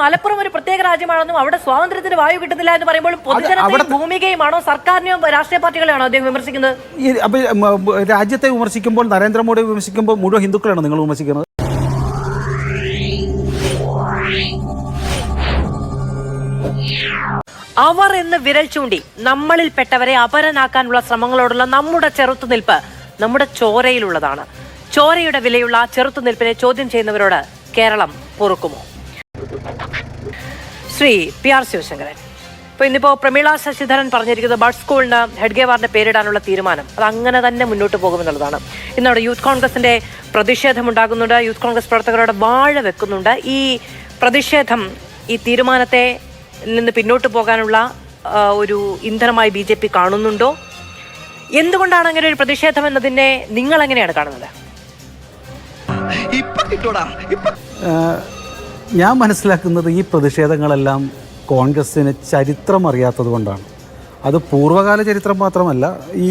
മലപ്പുറം ഒരു പ്രത്യേക രാജ്യമാണെന്നും അവിടെ സ്വാതന്ത്ര്യത്തിന് വായു കിട്ടുന്നില്ല എന്ന് പറയുമ്പോൾ പൊതുജനത്തെ ഭൂമികയുമാണോ സർക്കാരിനെയോ രാഷ്ട്രീയ പാർട്ടികളെയാണോ അദ്ദേഹം വിമർശിക്കുന്നത്? അപ്പൊ രാജ്യത്തെ വിമർശിക്കുമ്പോൾ നരേന്ദ്രമോദി വിമർശിക്കുമ്പോൾ മുഴുവൻ ഹിന്ദുക്കളാണ് നിങ്ങൾ വിമർശിക്കുന്നത്? അവർ എന്ന് വിരൽ ചൂണ്ടി നമ്മളിൽപ്പെട്ടവരെ അപരനാക്കാനുള്ള ശ്രമങ്ങളോടുള്ള നമ്മുടെ ചെറുത്തുനിൽപ്പ് നമ്മുടെ ചോരയിലുള്ളതാണ്. ചോരയുടെ വിലയുള്ള ആ ചെറുത്തുനിൽപ്പിനെ ചോദ്യം ചെയ്യുന്നവരോട് Keralam പൊറുക്കുമോ? Shri P R Sivasankaran. ഇപ്പൊ ഇന്നിപ്പോ പ്രമീള ശശിധരൻ പറഞ്ഞിരിക്കുന്നത് ബഡ് സ്കൂളിന് ഹെഡ്ഗേവാറിന്റെ പേരിടാനുള്ള തീരുമാനം. അത് അങ്ങനെ തന്നെ മുന്നോട്ട് പോകുമെന്നുള്ളതാണ്. ഇന്നവിടെ യൂത്ത് കോൺഗ്രസിന്റെ പ്രതിഷേധം ഉണ്ടാകുന്നുണ്ട്. യൂത്ത് കോൺഗ്രസ് പ്രവർത്തകരോട് വാഴ വെക്കുന്നുണ്ട്. ഈ പ്രതിഷേധം ഈ തീരുമാനത്തെ നിന്ന് പിന്നോട്ട് പോകാനുള്ള ഒരു ഇന്ധനമായി ബി ജെ പി കാണുന്നുണ്ടോ? എന്തുകൊണ്ടാണ് അങ്ങനെ ഒരു പ്രതിഷേധം എന്നതിനെ നിങ്ങൾ എങ്ങനെയാണ് കാണുന്നത്? ഇപ്പൊ കിട്ടൂടാ. ഇപ്പൊ ഏഹ്, ഞാൻ മനസ്സിലാക്കുന്നത് ഈ പ്രതിഷേധങ്ങളെല്ലാം കോൺഗ്രസ്സിന് ചരിത്രം അറിയാത്തത് കൊണ്ടാണ്. അത് പൂർവകാല ചരിത്രം മാത്രമല്ല ഈ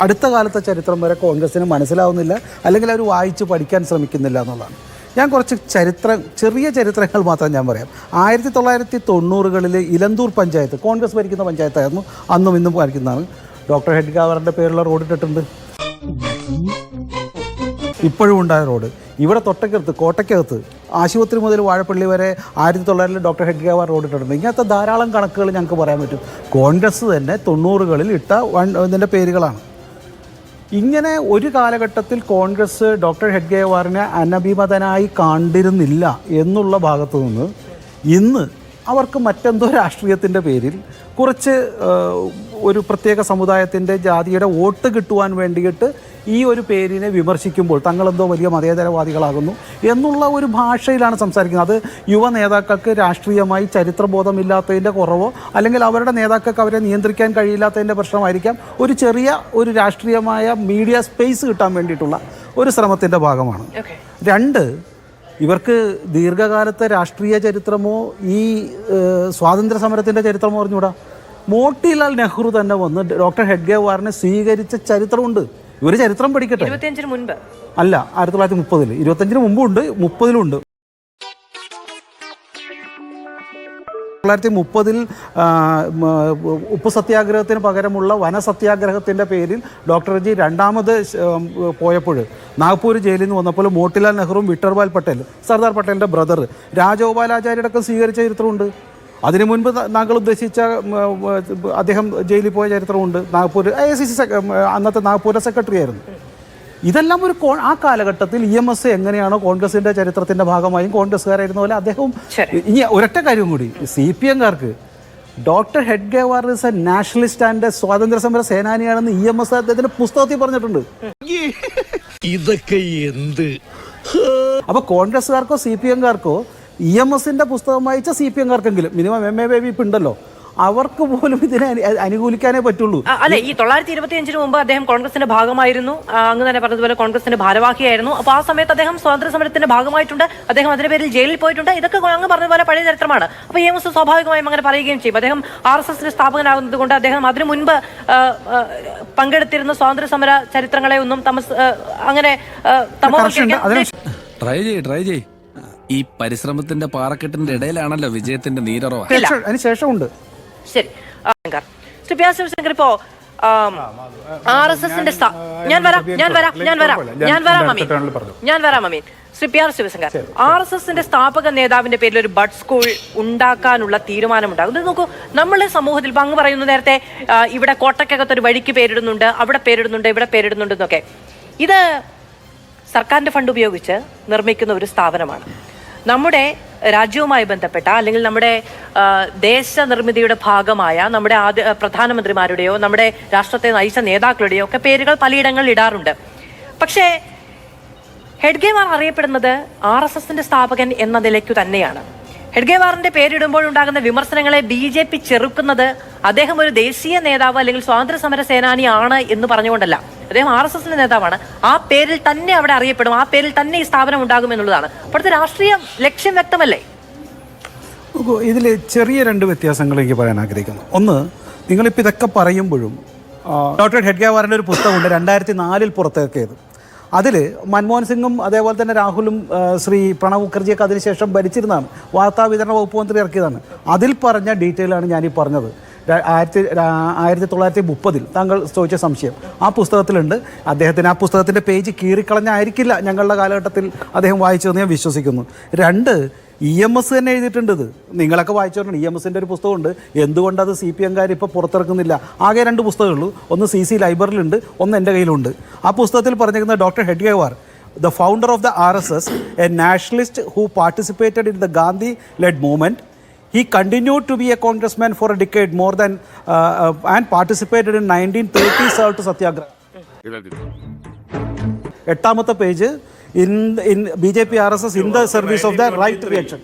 അടുത്ത കാലത്തെ ചരിത്രം വരെ കോൺഗ്രസ്സിന് മനസ്സിലാവുന്നില്ല അല്ലെങ്കിൽ അവർ വായിച്ച് പഠിക്കാൻ ശ്രമിക്കുന്നില്ല എന്നുള്ളതാണ്. ഞാൻ കുറച്ച് ചരിത്ര ചെറിയ ചരിത്രങ്ങൾ മാത്രം ഞാൻ പറയാം. ആയിരത്തി തൊള്ളായിരത്തി തൊണ്ണൂറുകളിൽ ഇലന്തൂർ പഞ്ചായത്ത് കോൺഗ്രസ് ഭരിക്കുന്ന പഞ്ചായത്തായിരുന്നു അന്നും ഇന്നും ഭരിക്കുന്നതാണ്. ഡോക്ടർ ഹെഡ്ഗാവറിന്റെ പേരുള്ള റോഡ് ഇട്ടിട്ടുണ്ട്. ഇപ്പോഴും ഉണ്ടായ റോഡ്. ഇവിടെ തൊട്ടക്കകത്ത് കോട്ടയ്ക്കകത്ത് ആശുപത്രി മുതൽ വാഴപ്പള്ളി വരെ ആയിരത്തി തൊള്ളായിരത്തിൽ ഡോക്ടർ ഹെഡ്ഗേവാർ റോഡ് ഇട്ടിട്ടുണ്ട് ഇങ്ങനത്തെ ധാരാളം കണക്കുകൾ ഞങ്ങൾക്ക് പറയാൻ പറ്റും. കോൺഗ്രസ് തന്നെ തൊണ്ണൂറുകളിൽ ഇട്ട വൺ ഇതിന്റെ പേരുകളാണ്. ഇങ്ങനെ ഒരു കാലഘട്ടത്തിൽ കോൺഗ്രസ് ഡോക്ടർ ഹെഡ്ഗേവാറിനെ അനഭിമതനായി കണ്ടിരുന്നില്ല എന്നുള്ള ഭാഗത്തു നിന്ന് ഇന്ന് അവർക്ക് മറ്റെന്തോ രാഷ്ട്രീയത്തിന്റെ പേരിൽ കുറച്ച് ഒരു പ്രത്യേക സമുദായത്തിന്റെ ജാതിയുടെ വോട്ട് കിട്ടുവാൻ വേണ്ടിയിട്ട് ഈ ഒരു പേരിനെ വിമർശിക്കുമ്പോൾ തങ്ങളെന്തോ വലിയ മതേതരവാദികളാകുന്നു എന്നുള്ള ഒരു ഭാഷയിലാണ് സംസാരിക്കുന്നത്. അത് യുവ നേതാക്കൾക്ക് രാഷ്ട്രീയമായി ചരിത്രബോധമില്ലാത്തതിന്റെ കുറവോ അല്ലെങ്കിൽ അവരുടെ നേതാക്കൾക്ക് അവരെ നിയന്ത്രിക്കാൻ കഴിയില്ലാത്തതിന്റെ പ്രശ്നമായിരിക്കാം. ഒരു ചെറിയ ഒരു രാഷ്ട്രീയമായ മീഡിയ സ്പേസ് കിട്ടാൻ വേണ്ടിയിട്ടുള്ള ഒരു ശ്രമത്തിന്റെ ഭാഗമാണ്. രണ്ട് ഇവർക്ക് ദീർഘകാലത്തെ രാഷ്ട്രീയ ചരിത്രമോ ഈ സ്വാതന്ത്ര്യ സമരത്തിന്റെ ചരിത്രമോ അറിഞ്ഞൂടാ മോട്ടിലാൽ നെഹ്റു തന്നെ വന്ന് ഡോക്ടർ ഹെഡ്ഗേവാറിനെ സ്വീകരിച്ച ചരിത്രമുണ്ട്. ഇവർ ചരിത്രം പഠിക്കട്ടെ. ഇരുപത്തിയഞ്ചിന് മുൻപ്. അല്ല ആയിരത്തി തൊള്ളായിരത്തി മുപ്പതിൽ ഇരുപത്തഞ്ചിന് മുപ്പതിലും ഉണ്ട്. തൊള്ളായിരത്തി മുപ്പതിൽ ഉപ്പ് സത്യാഗ്രഹത്തിന് പകരമുള്ള വനസത്യാഗ്രഹത്തിന്റെ പേരിൽ ഡോക്ടർ ജി രണ്ടാമത് പോയപ്പോൾ നാഗ്പൂർ ജയിലിൽ നിന്ന് വന്നപ്പോൾ മോട്ടിലാൽ നെഹ്റുവും വിട്ടർബാൽ പട്ടേൽ സർദാർ പട്ടേലിന്റെ ബ്രദർ രാജഗോപാലാചാര്യടക്കം സ്വീകരിച്ച ചരിത്രമുണ്ട്. അതിനു മുൻപ് താങ്കൾ ഉദ്ദേശിച്ച അദ്ദേഹം ജയിലിൽ പോയ ചരിത്രമുണ്ട്. നാഗ്പൂർ ഐ എസ് സി അന്നത്തെ നാഗ്പൂരിലെ സെക്രട്ടറി ആയിരുന്നു. ഇതെല്ലാം ഒരു കോ- ആ കാലഘട്ടത്തിൽ ഇ എം എസ് എങ്ങനെയാണോ കോൺഗ്രസിന്റെ ചരിത്രത്തിന്റെ ഭാഗമായും കോൺഗ്രസ്സുകാരായിരുന്ന പോലെ അദ്ദേഹം. ഇനി ഒരൊറ്റ കാര്യം കൂടി. C P എംകാർക്ക് doctor Hedgewar is a nationalist and സ്വാതന്ത്ര്യ സമര സേനാനിയാണെന്ന് ഇ എം എസ് അദ്ദേഹത്തിന്റെ പുസ്തകത്തിൽ പറഞ്ഞിട്ടുണ്ട്. ഇതൊക്കെ എന്ത്? അപ്പോൾ കോൺഗ്രസ്സുകാർക്കോ സി പി എംകാർക്കോ ഇ എം എസിന്റെ പുസ്തകം വായിച്ച സി പി എംകാർക്കെങ്കിലും മിനിമം എം എ ബേബി ഇപ്പം ഉണ്ടല്ലോ. അവർക്ക് പോലും ഇതിനെ അനുകൂലിക്കാനേ പറ്റുള്ളൂ. അല്ലെ ഈ തൊള്ളായിരത്തി ഇരുപത്തി അഞ്ചിന് മുമ്പ് അദ്ദേഹം കോൺഗ്രസിന്റെ ഭാഗമായിരുന്നു. അങ്ങ് തന്നെ പറഞ്ഞതുപോലെ കോൺഗ്രസിന്റെ ഭാരവാഹിയായിരുന്നു. അപ്പൊ ആ സമയത്ത് അദ്ദേഹം സ്വാതന്ത്ര്യ സമരത്തിന്റെ ഭാഗമായിട്ടുണ്ട്. അദ്ദേഹം അതിന്റെ പേരിൽ ജയിലിൽ പോയിട്ടുണ്ട്. ഇതൊക്കെ അങ്ങ് പറഞ്ഞതുപോലെ പഴയ ചരിത്രമാണ്. അപ്പൊ ഇ എം എസ് സ്വാഭാവികമായും അങ്ങനെ പറയുകയും ചെയ്യും. അദ്ദേഹം ആർ എസ് എസിന്റെ സ്ഥാപകനാകുന്നത് കൊണ്ട് അദ്ദേഹം അതിനു മുൻപ് പങ്കെടുത്തിരുന്ന സ്വാതന്ത്ര്യ സമര ചരിത്രങ്ങളെ ഒന്നും തമസ് അങ്ങനെ അതിന് ട്രൈ ചെയ്യ് ട്രൈ ചെയ് ഈ പരിശ്രമത്തിന്റെ പാറക്കെട്ടിന്റെ ഇടയിലാണല്ലോ വിജയത്തിന്റെ നീരറവ. ശേഷം- അതിന് ശേഷമുണ്ട്. ശരി. ശിവശങ്കർ ഇപ്പോ ആർ എസ് എസിന്റെ ഞാൻ വരാം ഞാൻ വരാം ഞാൻ വരാം ഞാൻ വരാം അമീൻ. ഞാൻ വരാം Ameen. Shri P R Sivasankar R S എസിന്റെ സ്ഥാപക നേതാവിന്റെ പേരിൽ ഒരു ബഡ് സ്കൂൾ ഉണ്ടാക്കാനുള്ള തീരുമാനമുണ്ടാകും. ഇത് നോക്കൂ നമ്മളെ സമൂഹത്തിൽ ഇപ്പൊ അങ്ങ് പറയുന്നു നേരത്തെ ഇവിടെ കോട്ടയ്ക്കകത്ത് ഒരു വഴിക്ക് പേരിടുന്നുണ്ട് അവിടെ പേരിടുന്നുണ്ട് ഇവിടെ പേരിടുന്നുണ്ട് എന്നൊക്കെ. ഇത് സർക്കാരിന്റെ ഫണ്ട് ഉപയോഗിച്ച് നിർമ്മിക്കുന്ന ഒരു സ്ഥാപനമാണ്. നമ്മുടെ രാജ്യവുമായി ബന്ധപ്പെട്ട അല്ലെങ്കിൽ നമ്മുടെ ദേശ നിർമ്മിതിയുടെ ഭാഗമായ നമ്മുടെ ആദ്യ പ്രധാനമന്ത്രിമാരുടെയോ നമ്മുടെ രാഷ്ട്രത്തെ നയിച്ച നേതാക്കളുടെയോ ഒക്കെ പേരുകൾ പലയിടങ്ങളിൽ ഇടാറുണ്ട്. പക്ഷേ ഹെഡ്ഗേവാർ അറിയപ്പെടുന്നത് ആർ എസ് എസിന്റെ സ്ഥാപകൻ എന്ന നിലയ്ക്കു തന്നെയാണ്. ഹെഡ്ഗേവാറിന്റെ പേരിടുമ്പോൾ ഉണ്ടാകുന്ന വിമർശനങ്ങളെ ബി ജെ പി ചെറുക്കുന്നത് അദ്ദേഹം ഒരു ദേശീയ നേതാവ് അല്ലെങ്കിൽ സ്വാതന്ത്ര്യ സമര സേനാനിയാണ് എന്ന് പറഞ്ഞുകൊണ്ടല്ല. അദ്ദേഹം ആർ എസ് എസിന്റെ നേതാവാണ്. ആ പേരിൽ തന്നെ അവിടെ അറിയപ്പെടും. ആ പേരിൽ തന്നെ ഈ സ്ഥാപനം ഉണ്ടാകും എന്നുള്ളതാണ്. അപ്പോഴത്തെ രാഷ്ട്രീയ ലക്ഷ്യം വ്യക്തമല്ലേ? ഇതിൽ ചെറിയ രണ്ട് വ്യത്യാസങ്ങൾ എനിക്ക് പറയാൻ ആഗ്രഹിക്കുന്നു. ഒന്ന് നിങ്ങളിപ്പോൾ ഇതൊക്കെ പറയുമ്പോഴും ഡോക്ടർ ഹെഡ്ഗാവാറിന്റെ ഒരു പുസ്തകമുണ്ട് രണ്ടായിരത്തി നാലിൽ പുറത്തിറക്കിയത്. അതിൽ മൻമോഹൻ സിംഗും അതേപോലെ തന്നെ രാഹുലും ശ്രീ പ്രണബ് മുഖർജിയൊക്കെ അതിനുശേഷം ഭരിച്ചിരുന്നതാണ്. വാർത്താ വിതരണ വകുപ്പ് മന്ത്രി ഇറക്കിയതാണ്. അതിൽ പറഞ്ഞ ഡീറ്റെയിലാണ് ഞാനീ പറഞ്ഞത്. ആയിരത്തി ആയിരത്തി തൊള്ളായിരത്തി മുപ്പതിൽ താങ്കൾ ചോദിച്ച സംശയം. ആ പുസ്തകത്തിലുണ്ട്. അദ്ദേഹത്തിന് ആ പുസ്തകത്തിന്റെ പേജ് കീറിക്കളഞ്ഞായിരിക്കില്ല ഞങ്ങളുടെ കാലഘട്ടത്തിൽ അദ്ദേഹം വായിച്ചതെന്ന് ഞാൻ വിശ്വസിക്കുന്നു. രണ്ട് ഇ എം എസ് തന്നെ എഴുതിയിട്ടുണ്ട് ഇത്. നിങ്ങളൊക്കെ വായിച്ചോണ്ട് ഇ എം എസിന്റെ ഒരു പുസ്തകമുണ്ട്. എന്തുകൊണ്ട് അത് സി പി എംകാർ ഇപ്പോൾ പുറത്തിറക്കുന്നില്ല? ആകെ രണ്ട് പുസ്തകമുള്ളൂ ഒന്ന് സി സി ലൈബ്രറിയിലുണ്ട് ഒന്ന് എന്റെ കയ്യിലുണ്ട്. ആ പുസ്തകത്തിൽ പറഞ്ഞിരിക്കുന്ന doctor Hedgewar the founder of the R S S a nationalist who participated in the Gandhi led movement He continued to be a congressman for a decade more than uh, uh, and participated in 1930 seven two Satyagraha. എട്ടാമത്തെ page in in B J P R S S in the service of the right reaction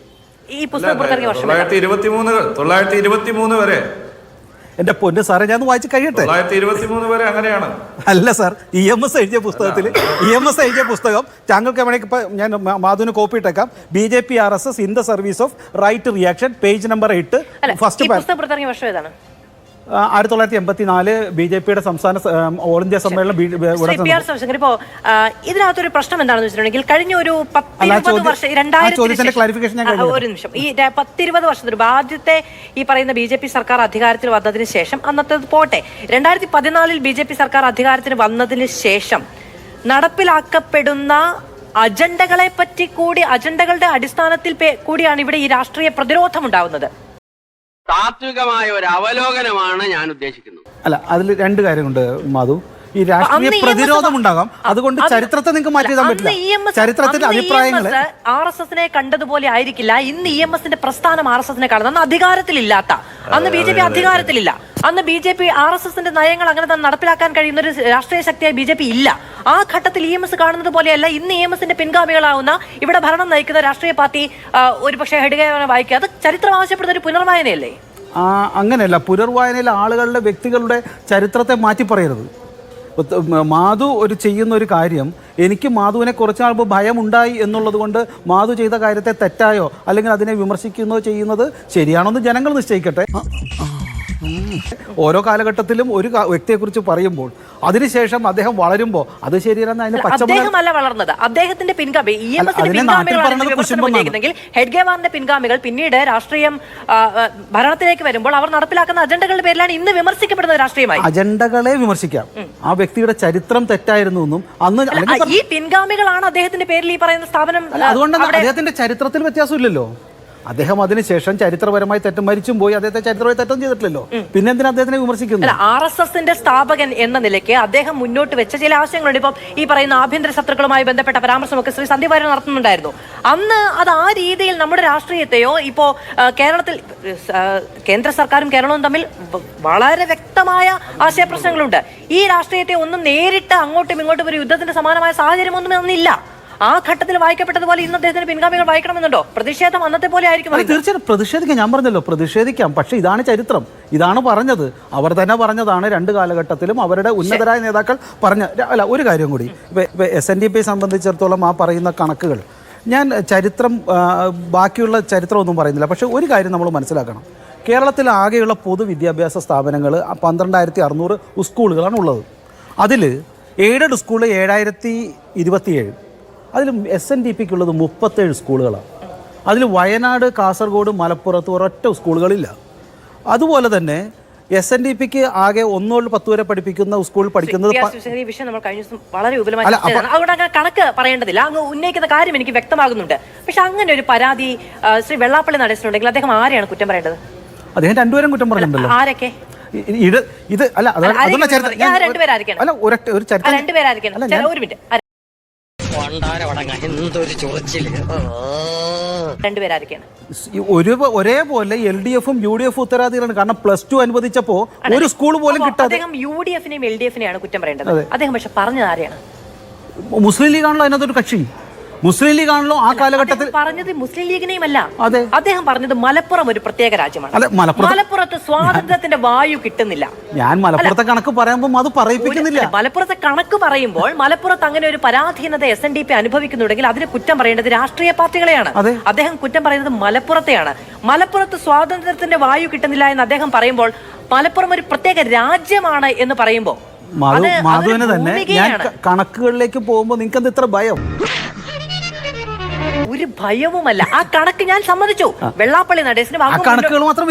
ഈ പുസ്തകം പുറത്തിറങ്ങിയ വർഷം തൊള്ളായിരത്തി ഇരുപത്തി മൂന്ന് തൊള്ളായിരത്തി ഇരുപത്തി മൂന്ന് വരെ എന്റെ പൊന്ന് സാറേ ഞാൻ വായിച്ച് കഴിയട്ടെ? വരെ അങ്ങനെയാണ്. അല്ല സാർ ഇ എം എസ് എഴുതിയ പുസ്തകത്തിൽ ഇ എം എസ് എഴുതിയ പുസ്തകം താങ്കൾക്ക് വേണമെങ്കിൽ ഇപ്പം ഞാൻ മാധുവിന് കോപ്പി ഇട്ടേക്കാം. B J P R S S in the service of right reaction page number എട്ട് ഫസ്റ്റ് പുസ്തകം പുറത്തിറങ്ങിയ വർഷം ഏതാണ്? ആയിരത്തി തൊള്ളായിരത്തി എൺപത്തി നാല് ബി ജെ പിയുടെ സംസ്ഥാന ഓൾ ഇന്ത്യ സമ്മേളനം ഇപ്പോ ഇതിനകത്തൊരു പ്രശ്നം എന്താണെന്ന് വെച്ചിട്ടുണ്ടെങ്കിൽ കഴിഞ്ഞ ഒരു പത്തിരുപത് വർഷം രണ്ടായിരത്തി ഒരു നിമിഷം. ഈ പത്തിരുപത് വർഷത്തിന് മുമ്പ് ആദ്യത്തെ ഈ പറയുന്ന ബി ജെ പി സർക്കാർ അധികാരത്തിൽ വന്നതിന് ശേഷം അന്നത്തെ പോട്ടെ. രണ്ടായിരത്തി പതിനാലിൽ ബി ജെ പി സർക്കാർ അധികാരത്തിന് വന്നതിന് ശേഷം നടപ്പിലാക്കപ്പെടുന്ന അജണ്ടകളെ പറ്റി കൂടി അജണ്ടകളുടെ അടിസ്ഥാനത്തിൽ കൂടിയാണ് ഇവിടെ ഈ രാഷ്ട്രീയ പ്രതിരോധം ഉണ്ടാവുന്നത്. താത്വികമായ ഒരു അവലോകനമാണ് ഞാൻ ഉദ്ദേശിക്കുന്നത്. അല്ല അതിൽ രണ്ട് കാര്യമുണ്ട് മാധു. ഈ രാഷ്ട്രീയ പ്രതിരോധം ഉണ്ടാകാം. അതുകൊണ്ട് ചരിത്രത്തെ നിങ്ങൾക്ക് മാറ്റി പറ്റില്ല. ചരിത്രത്തിന്റെ അഭിപ്രായങ്ങളെ ആർ എസ് എസിനെ കണ്ടതുപോലെ ആയിരിക്കില്ല. ഇന്ന് ഇ എം എസിന്റെ പ്രസ്ഥാനം ആർ എസ് എസിനെ കാണുന്നത്. അന്ന് അധികാരത്തിലില്ലാത്ത അന്ന് ബി ജെ പി അധികാരത്തിലില്ല. അന്ന് B J P R S എസിന്റെ നയങ്ങൾ അങ്ങനെ തന്നെ നടപ്പിലാക്കാൻ കഴിയുന്ന ഒരു രാഷ്ട്രീയ ശക്തിയായി ബി ജെ പി ഇല്ല. ആ ഘട്ടത്തിൽ ഇ എം എസ് കാണുന്നത് പോലെയല്ല ഇന്ന് ഇ എം എസിന്റെ പിൻഗാമികളാവുന്ന ഇവിടെ ഭരണം നയിക്കുന്ന രാഷ്ട്രീയ പാർട്ടി ആ, ഒരുപക്ഷെ ഹെഡ്ഗേവനെ വായിക്കുക. അത് ചരിത്രം ആവശ്യപ്പെടുന്ന ഒരു പുനർവായനയല്ലേ? ആ അങ്ങനെയല്ല. പുനർവായനയിലെ ആളുകളുടെ വ്യക്തികളുടെ ചരിത്രത്തെ മാറ്റി പറയരുത്. മാധു ഒരു ചെയ്യുന്ന ഒരു കാര്യം എനിക്ക് മാധുവിനെ കുറച്ച് നാൾ ഭയമുണ്ടായി എന്നുള്ളത് കൊണ്ട് മാധു ചെയ്ത കാര്യത്തെ തെറ്റായോ അല്ലെങ്കിൽ അതിനെ വിമർശിക്കുന്നോ ചെയ്യുന്നത് ശരിയാണോ എന്ന് ജനങ്ങൾ നിശ്ചയിക്കട്ടെ. ഓരോ കാലഘട്ടത്തിലും ഒരു വ്യക്തിയെ വ്യക്തിയെക്കുറിച്ച് പറയുമ്പോൾ അതിനുശേഷം അദ്ദേഹം വളരുമ്പോൾ അത് ശരിയല്ലെന്ന് അതിന് അദ്ദേഹമല്ല വളർന്നത്. അദ്ദേഹത്തിന്റെ പിൻഗാമി ഇ എം എസിന്റെ ഹെഡ്ഗേവാറിന്റെ പിൻഗാമികൾ പിന്നീട് രാഷ്ട്രീയം ഭരണത്തിലേക്ക് വരുമ്പോൾ അവർ നടപ്പിലാക്കുന്ന അജണ്ടകളുടെ പേരിലാണ് ഇന്ന് വിമർശിക്കപ്പെടുന്നത് രാഷ്ട്രീയമായി. അജണ്ടകളെ വിമർശിക്കാം. ആ വ്യക്തിയുടെ ചരിത്രം തെറ്റായിരുന്നു എന്നും അന്ന് ഈ പിൻഗാമികളാണ് അദ്ദേഹത്തിന്റെ പേരിൽ ഈ പറയുന്ന സ്ഥാപനം അതുകൊണ്ടാണ് അദ്ദേഹത്തിന്റെ ചരിത്രത്തിൽ വ്യത്യാസമില്ലല്ലോ. അദ്ദേഹം അതിനുശേഷം ചരിത്രപരമായി തെറ്റും മരിച്ചും പോയി. അദ്ദേഹത്തെ ചരിത്രപരമായി തെറ്റും ചെയ്തിട്ടില്ലല്ലോ. പിന്നെ എന്തിനാ അദ്ദേഹത്തിനെ വിമർശിക്കുന്നത് ആർ എസ് എസിന്റെ സ്ഥാപകൻ എന്ന നിലയ്ക്ക് അദ്ദേഹം മുന്നോട്ട് വെച്ച ചില ആശയങ്ങളുണ്ട്. ഇപ്പം ഈ പറയുന്ന ആഭ്യന്തര ശത്രുക്കളുമായി ബന്ധപ്പെട്ട പരാമർശമൊക്കെ ശ്രീ സന്ദീപ് വാര്യർ നടത്തുന്നുണ്ടായിരുന്നു. അന്ന് അത് ആ രീതിയിൽ നമ്മുടെ രാഷ്ട്രീയത്തെയോ ഇപ്പോ കേരളത്തിൽ കേന്ദ്ര സർക്കാരും കേരളവും തമ്മിൽ വളരെ വ്യക്തമായ ആശയപ്രശ്നങ്ങളുണ്ട്. ഈ രാഷ്ട്രീയത്തെ ഒന്നും നേരിട്ട് അങ്ങോട്ടും ഇങ്ങോട്ടും ഒരു യുദ്ധത്തിന്റെ സമാനമായ സാഹചര്യം ഒന്നും അന്നില്ല. ആ ഘട്ടത്തിൽ വായിക്കപ്പെട്ടതുപോലെ ഇന്ന് അദ്ദേഹത്തിന് പിൻഗാമികൾ വായിക്കണമെന്നുണ്ടോ? പ്രതിഷേധം അന്നത്തെ പോലെ ആയിരിക്കും. തീർച്ചയായും പ്രതിഷേധിക്കാം. ഞാൻ പറഞ്ഞല്ലോ പ്രതിഷേധിക്കാം. പക്ഷേ ഇതാണ് ചരിത്രം. ഇതാണ് പറഞ്ഞത്. അവർ തന്നെ പറഞ്ഞതാണ് രണ്ട് കാലഘട്ടത്തിലും അവരുടെ ഉന്നതരായ നേതാക്കൾ പറഞ്ഞ അല്ല ഒരു കാര്യം കൂടി. ഇപ്പം എസ് എൻ ഡി പി സംബന്ധിച്ചിടത്തോളം ആ പറയുന്ന കണക്കുകൾ. ഞാൻ ചരിത്രം ബാക്കിയുള്ള ചരിത്രമൊന്നും പറയുന്നില്ല. പക്ഷേ ഒരു കാര്യം നമ്മൾ മനസ്സിലാക്കണം. കേരളത്തിൽ ആകെയുള്ള പൊതുവിദ്യാഭ്യാസ സ്ഥാപനങ്ങൾ പന്ത്രണ്ടായിരത്തി അറുന്നൂറ് സ്കൂളുകളാണ് ഉള്ളത്. അതിൽ എയ്ഡഡ് സ്കൂൾ ഏഴായിരത്തി ഇരുപത്തിയേഴ് അതിൽ എസ് എൻ ഡി പിക്ക് ഉള്ളത് മുപ്പത്തേഴ് സ്കൂളുകളാണ്. അതിൽ വയനാട് കാസർഗോഡ് മലപ്പുറത്ത് ഒരൊറ്റ സ്കൂളുകളില്ല. അതുപോലെ തന്നെ എസ് എൻ ഡി പിക്ക് ആകെ ഒന്നോ തൊട്ട് പത്ത് വരെ പഠിപ്പിക്കുന്ന സ്കൂളിൽ പഠിക്കുന്നത്. അതുകൊണ്ട് കണക്ക് പറയേണ്ടതില്ല. അങ്ങ് ഉന്നയിക്കുന്ന കാര്യം എനിക്ക് വ്യക്തമാകുന്നുണ്ട്. പക്ഷെ അങ്ങനെ ഒരു പരാതി ശ്രീ വെള്ളാപ്പള്ളി നടത്തിയിട്ടുണ്ടെങ്കിൽ അദ്ദേഹം ആരെയാണ് കുറ്റം പറയേണ്ടത്? അദ്ദേഹം രണ്ടുപേരും കുറ്റം പറഞ്ഞിട്ടുണ്ടല്ലോ. ആരൊക്കെ? ഇത് ഇത് അല്ല ആരെങ്കിലും ചരിത്രം അല്ല ഒരു മിനിറ്റ്. ചരിത്രം രണ്ടുപേരായിരിക്കണം അല്ല, ചില ഞാൻ- ഒരു ഒരേപോലെ എൽ ഡി എഫും യു ഡി എഫും ഉത്തരവാദികളാണ്. കാരണം പ്ലസ് ടു അനുവദിച്ചപ്പോ ഒരു സ്കൂൾ പോലും കിട്ടാതെ അദ്ദേഹം യു ഡി എഫിനെയും എൽ ഡി എഫിനെയാണ് കുറ്റം പറയേണ്ടത്. അദ്ദേഹം പക്ഷെ പറഞ്ഞത് ആരെയാണ്? മുസ്ലിം ലീഗാണല്ലോ അതിനകത്തൊരു കക്ഷി. മുസ്ലിം ലീഗ് ആണല്ലോ ആ കാലഘട്ടത്തിൽ. പറഞ്ഞത് മുസ്ലിം ലീഗിനെയും അല്ല. അദ്ദേഹം പറഞ്ഞത് മലപ്പുറം ഒരു പ്രത്യേക രാജ്യമാണ്. അല്ല, മലപ്പുറത്ത്- മലപ്പുറത്ത് സ്വാതന്ത്ര്യത്തിന്റെ വായു കിട്ടുന്നില്ല. ഞാൻ മലപ്പുറത്തെ കണക്ക് പറയുമ്പോൾ അത് പറയിപ്പിക്കുന്നില്ല. മലപ്പുറത്തെ കണക്ക് പറയുമ്പോൾ മലപ്പുറത്ത് അങ്ങനെ ഒരു പരാധീനത എസ് എൻ ഡി പി അനുഭവിക്കുന്നുണ്ടെങ്കിൽ അതിന് കുറ്റം പറയേണ്ടത് രാഷ്ട്രീയ പാർട്ടികളെയാണ്. അദ്ദേഹം കുറ്റം പറയുന്നത് മലപ്പുറത്തെയാണ്. മലപ്പുറത്ത് സ്വാതന്ത്ര്യത്തിന്റെ വായു കിട്ടുന്നില്ല എന്ന് അദ്ദേഹം പറയുമ്പോൾ മലപ്പുറം ഒരു പ്രത്യേക രാജ്യമാണ് എന്ന് പറയുമ്പോൾ മാധു മാധുവിന് തന്നെ ഞാൻ കണക്കുകളിലേക്ക് പോകുമ്പോൾ നിങ്ങൾക്ക് എന്ത് ഇത്ര ഭയം? ഒരു ഭയവുമല്ല. ആ കണക്ക് ഞാൻ സമ്മതിച്ചു. വെള്ളാപ്പള്ളി നടേശന് ആ കണക്കുകൾ മാത്രം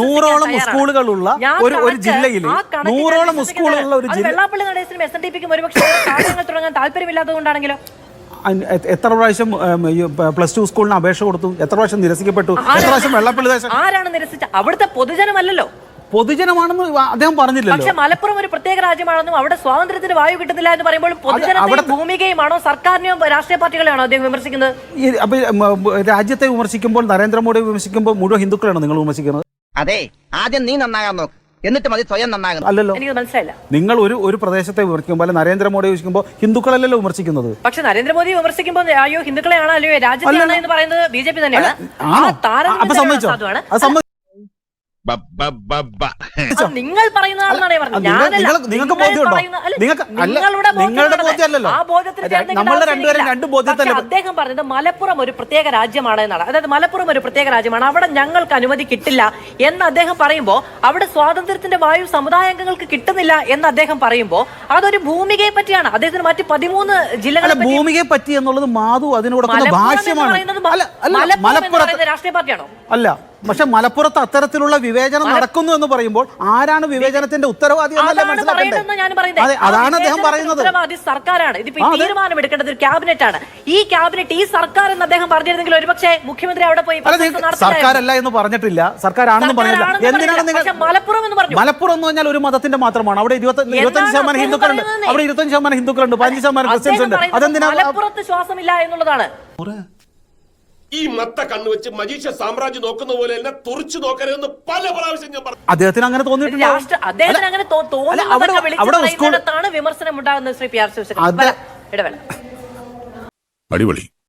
നൂറോളം സ്കൂളുകളുള്ള ഒരു ഒരു ജില്ലയിൽ നൂറോളം സ്കൂളുകളുള്ള ഒരു ജില്ല വെള്ളാപ്പള്ളി നടേശനും എസ് എൻ ഡി പിക്കും ഒരുപക്ഷെ കാര്യങ്ങൾ തുടങ്ങാൻ താല്പര്യമില്ലാത്തതുകൊണ്ടാണെങ്കിലോ? എത്ര പ്രാവശ്യം പ്ലസ് ടു സ്കൂളിന് അപേക്ഷ കൊടുത്തു? എത്ര പ്രാവശ്യം നിരസിക്കപ്പെട്ടു? എത്ര പ്രാവശ്യം വെള്ളപ്പള്ളി ആരാണ് നിരസിച്ച? അവിടുത്തെ പൊതുജനമല്ലല്ലോ. പൊതുജനമാണെന്ന് അദ്ദേഹം പറഞ്ഞില്ല പക്ഷെ മലപ്പുറം ഒരു പ്രത്യേക രാജ്യമാണെന്നും അവിടെ സ്വാതന്ത്ര്യത്തിന് വായു കിട്ടുന്നില്ല എന്ന് പറയുമ്പോൾ പൊതുജനത്തെ ഭൂമികയുമാണോ സർക്കാരിനെയോ രാഷ്ട്രീയ പാർട്ടികളെയാണോ അദ്ദേഹം വിമർശിക്കുന്നത്? അപ്പൊ രാജ്യത്തെ വിമർശിക്കുമ്പോൾ നരേന്ദ്രമോദി വിമർശിക്കുമ്പോൾ മുഴുവൻ ഹിന്ദുക്കളാണ് നിങ്ങൾ വിമർശിക്കുന്നത്? അതെ ആദ്യം നീ നന്നാകാൻ നോക്ക്. എന്നിട്ട് മതി സ്വയം നന്നാകുന്നു അല്ലല്ലോ. എനിക്ക് മനസ്സിലായില്ല. നിങ്ങൾ ഒരു ഒരു പ്രദേശത്തെ വിമർശിക്കുമ്പോൾ അല്ലെ നരേന്ദ്രമോദി വിമർശിക്കുമ്പോൾ ഹിന്ദുക്കളല്ലല്ലോ വിമർശിക്കുന്നത്. പക്ഷെ നരേന്ദ്രമോദി വിമർശിക്കുമ്പോൾ അയ്യോ ഹിന്ദുക്കളെയാണോ അല്ലയോ രാജ്യത്തെയാണോ അല്ലല്ലോ. എന്ന് പറയുന്നത് ബി ജെ പി തന്നെയാണ്. നിങ്ങൾ നിങ്ങൾക്ക് ബോധ്യമുണ്ടോ? നിങ്ങൾക്ക് നിങ്ങളുടെ ബോധ്യമല്ലല്ലോ. നമ്മളുടെ രണ്ടുപേരും രണ്ട് അദ്ദേഹം പറഞ്ഞത് മലപ്പുറം ഒരു പ്രത്യേക രാജ്യമാണ് എന്നാണ്. അതായത് മലപ്പുറം ഒരു പ്രത്യേക രാജ്യമാണ്. അവിടെ ഞങ്ങൾക്ക് അനുമതി കിട്ടില്ല എന്ന് അദ്ദേഹം പറയുമ്പോൾ അവിടെ സ്വാതന്ത്ര്യത്തിന്റെ വായു സമുദായാംഗങ്ങൾക്ക് കിട്ടുന്നില്ല എന്ന് അദ്ദേഹം പറയുമ്പോൾ അതൊരു ഭൂമികയെ പറ്റിയാണ്. അദ്ദേഹത്തിന് മറ്റ് പതിമൂന്ന് ജില്ലകളെ ഭൂമികയെ പറ്റി എന്നുള്ളത് മാധു അതിനോട് മലപ്പുറം ഭാഷ്യമാണ്. രാഷ്ട്രീയ പാർട്ടിയാണോ? അല്ല. പക്ഷെ മലപ്പുറത്ത് അത്തരത്തിലുള്ള വിവേചനം നടക്കുന്നു എന്ന് പറയുമ്പോൾ ആരാണ് വിവേചനത്തിന്റെ ഉത്തരവാദി എന്നല്ലേ അതാണ് ഞാൻ അതെ പറയുന്നത് അതാണ് അദ്ദേഹം പറയുന്നത്. ഉത്തരവാദി സർക്കാരാണ്. ഇതിപ്പോ ഈ തീരുമാനം എടുക്കേണ്ടത് ഒരു ക്യാബിനറ്റ് ആണ്. ഈ ക്യാബിനറ്റ് ഈ സർക്കാർ എന്ന് അദ്ദേഹം പറഞ്ഞിരുന്നെങ്കിൽ ഒരുപക്ഷെ മുഖ്യമന്ത്രി അവിടെ പോയി. സർക്കാരല്ല എന്ന് പറഞ്ഞിട്ടില്ല. സർക്കാരാണെന്ന് പറഞ്ഞില്ല. എന്തിനാണ് പറഞ്ഞില്ല. നിങ്ങൾ മലപ്പുറം എന്ന് പറഞ്ഞു. മലപ്പുറം എന്ന് പറഞ്ഞാൽ ഒരു മതത്തിന്റെ മാത്രമാണ്. അവിടെ ഇരുപത്തി ഇരുപത്തഞ്ച് ശതമാനം ഹിന്ദുക്കളുണ്ട്. അവിടെ ഇരുപത്തഞ്ച് ശതമാനം ഹിന്ദുക്കളുണ്ട്. പതിനഞ്ച് ശതമാനം ക്രിസ്ത്യൻസ് ഉണ്ട്. അതെന്തിനാണ് അതെന്തിനാ മലപ്പുറത്ത് ശ്വാസമില്ല എന്നുള്ളതാണ്. ഈ മത്ത കണ്ണു വെച്ച് മജീഷ സാമ്രാജ്യം നോക്കുന്ന പോലെ തന്നെ തുറച്ചു നോക്കരുതെന്ന് പല പ്രാവശ്യം ഞാൻ പറഞ്ഞു. അദ്ദേഹത്തിന് അങ്ങനെ തോന്നിയിട്ടില്ല രാഷ്ട്ര അദ്ദേഹത്തിന് അങ്ങനെ വിമർശനം ഉണ്ടാകുന്നത് ശ്രീ പി ആർ ശിവശങ്കർ. അത്. അടിപൊളി.